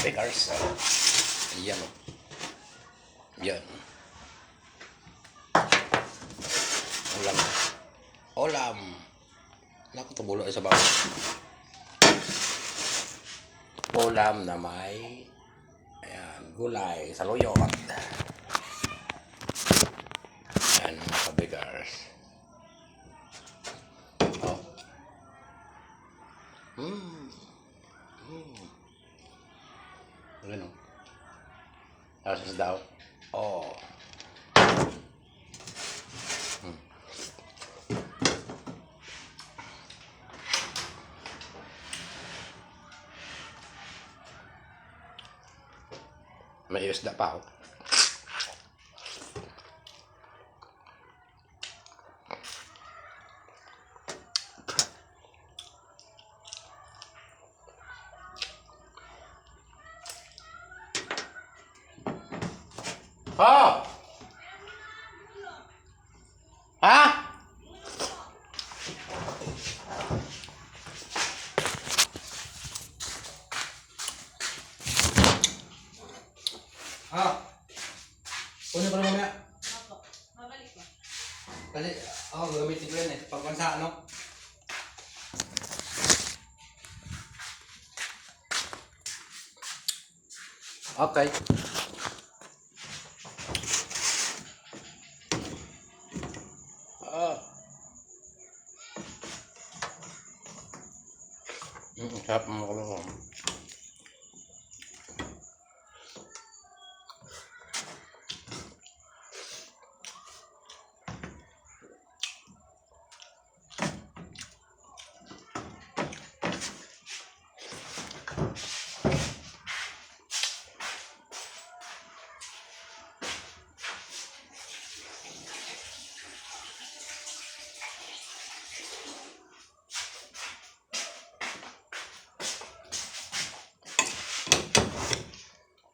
Bakers. Ayan o. Yan. Ulam. Ulam. Naku, tumulo ay sa bawah. Ulam na may ayan, gulay sa luyot. Ayan, mga kabigars. Oh. Mm. Mm. Ano? Tapos daw. Oh. Hmm. May isda pa ako. Ha? Kunin ko na mamaya. Opo. Mabalik ko. Kasi, oh, gamitin ko yan eh. Pagpansa, ano? Okay. Ah. Mm, sarap mga kalungan.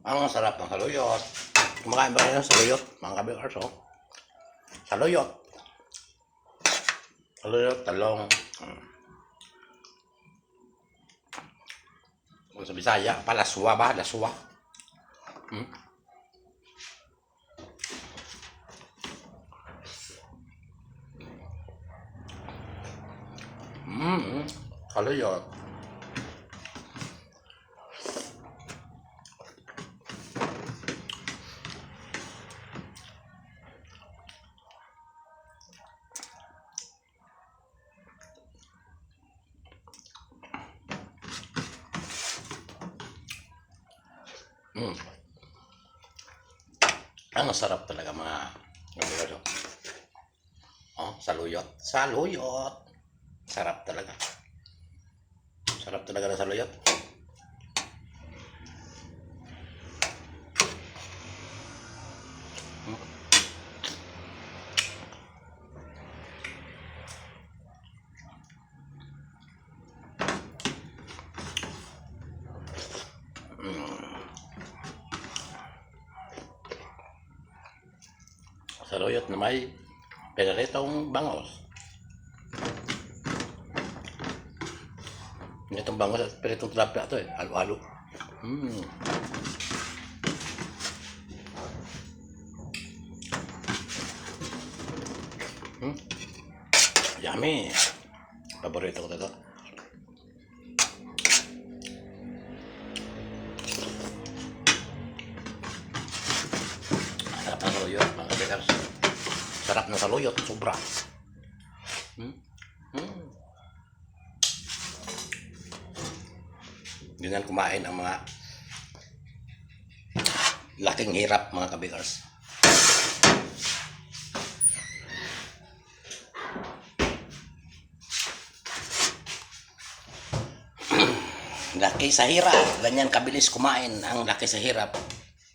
Ang sarap ng saluyot. Kumakain ba kayo ng saluyot? Mga kabigars, oh. Saluyot. Saluyot, talong. Hmm. Kung sa Bisaya, palaswa ba? Laswa. Hmm? Mm, saluyot. Mm. Ang sarap talaga mga mga Oh, saluyot. Saluyot. Sarap talaga. Sarap talaga ng saluyot. Saluyot na may pinaritong bangos. Itong bangos at piritong tilapia ito eh. Halo-halo. Mm. Hmm. Yummy. Paborito ko ito. Sarap ng saluyot, sobra. Hmm? Hmm. Ganyan kumain ang mga laking hirap, mga kabigars. laki sa hirap. Ganyan kabilis kumain ang laki sa hirap.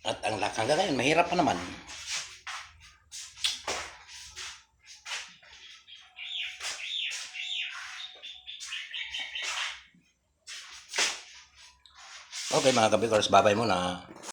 At ang lakang gagayon, mahirap pa naman. Okay mga kabigors, babay muna.